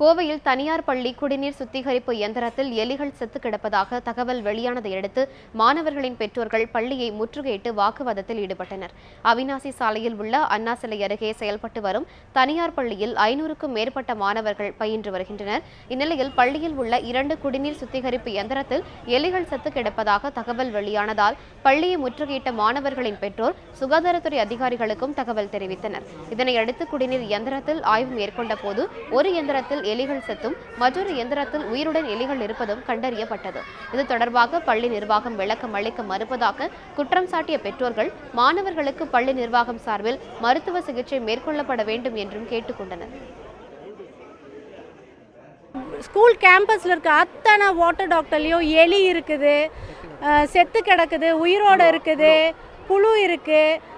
கோவையில் தனியார் பள்ளி குடிநீர் சுத்திகரிப்பு இயந்திரத்தில் எலிகள் செத்து கிடப்பதாக தகவல் வெளியானதை அடுத்து மாணவர்களின் பெற்றோர்கள் பள்ளியை முற்றுகையிட்டு வாக்குவாதத்தில் ஈடுபட்டனர். அவினாசி சாலையில் உள்ள அண்ணா சிலை அருகே செயல்பட்டு வரும் தனியார் பள்ளியில் ஐநூறுக்கும் மேற்பட்ட மாணவர்கள் பயின்று வருகின்றனர். இந்நிலையில் பள்ளியில் உள்ள இரண்டு குடிநீர் சுத்திகரிப்பு இயந்திரத்தில் எலிகள் செத்து கிடப்பதாக தகவல் வெளியானதால் பள்ளியை முற்றுகையிட்ட மாணவர்களின் பெற்றோர் சுகாதாரத்துறை அதிகாரிகளுக்கும் தகவல் தெரிவித்தனர். இதனையடுத்து குடிநீர் இயந்திரத்தில் ஆய்வு மேற்கொண்ட போது ஒரு இயந்திரத்தில் எலிகள் செத்தும் மற்றொரு இயந்திரத்தில் உயிருடன் எலிகள் இருப்பதும் கண்டறியப்பட்டது. இது தொடர்பாக பள்ளி நிர்வாகம் விளக்கம் அளிக்க மறுப்பதாக குற்றம் சாட்டிய பெற்றோர்கள் மாணவர்களுக்கு பள்ளி நிர்வாகம் சார்பில் மருத்துவ சிகிச்சை மேற்கொள்ளப்பட வேண்டும் என்றும் கேட்டுக்கொண்டனர். ஸ்கூல் கேம்பஸில் இருக்க அத்தனை வாட்டர் டாக்டர்லேயும் எலி இருக்குது செத்து கிடக்குது உயிரோடு இருக்குது. புழு இருக்குது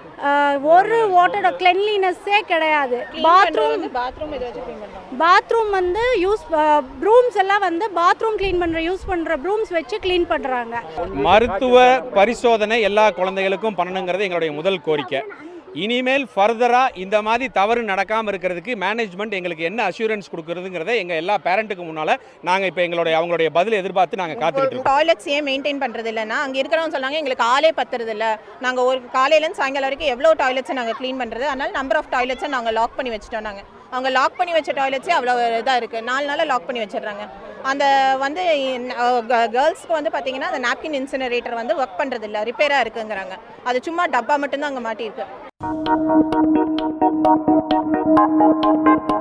ஒரு வாட்டர் கிளென்லினஸ்ஸே கிடையாது. பாத்ரூம் பாத்ரூம் பாத்ரூம் வந்து யூஸ் ப்ரூம்ஸ் எல்லாம் வந்து பாத்ரூம் க்ளீன் பண்ணுற யூஸ் பண்ணுற ப்ரூம்ஸ் வச்சு க்ளீன் பண்ணுறாங்க மருத்துவ பரிசோதனை எல்லா குழந்தைகளுக்கும் பண்ணணுங்கிறது எங்களுடைய முதல் கோரிக்கை. இனிமேல் ஃபர்தராக இந்த மாதிரி தவறு நடக்காமல் இருக்கிறதுக்கு மேனேஜ்மெண்ட் எங்களுக்கு என்ன அஷூரன்ஸ் கொடுக்குறதுங்கிறத எங்கள் எல்லா பேரண்ட்டுக்கு முன்னால் நாங்கள் இப்போ எங்களுடைய அவங்களுடைய பதில் எதிர்பார்த்து நாங்கள் காத்துக்கிட்டு டாய்லெட்ஸ் ஏன் மெயின்டைன் பண்ணுறது இல்லைன்னா அங்கே இருக்கிறவங்க சொன்னாங்க எங்களுக்கு ஆளே பத்துறது இல்லை நாங்கள் ஒரு காலையிலேருந்து சாயங்காலம் வரைக்கும் எவ்வளோ டாய்லெட்ஸை நாங்கள் க்ளீன் பண்ணுறது அதனால நம்பர் ஆஃப் டாய்லெட்ஸை நாங்கள் லாக் பண்ணி வச்சுட்டோம் நாங்கள் அவங்க லாக் பண்ணி வச்ச டாய்லெட்ஸே அவ்வளோ இதாக இருக்குது நாலு நாளாக லாக் பண்ணி வச்சிடுறாங்க. அந்த வந்து கேர்ள்ஸ்க்கு வந்து பார்த்தீங்கன்னா அந்த நாப்கின் இன்சினரேட்டர் வந்து ஒர்க் பண்ணுறது இல்லை ரிப்பேராக இருக்குங்கிறாங்க. அது சும்மா டப்பா மட்டும்தான் அங்கே மாட்டியிருக்கு. Thank you.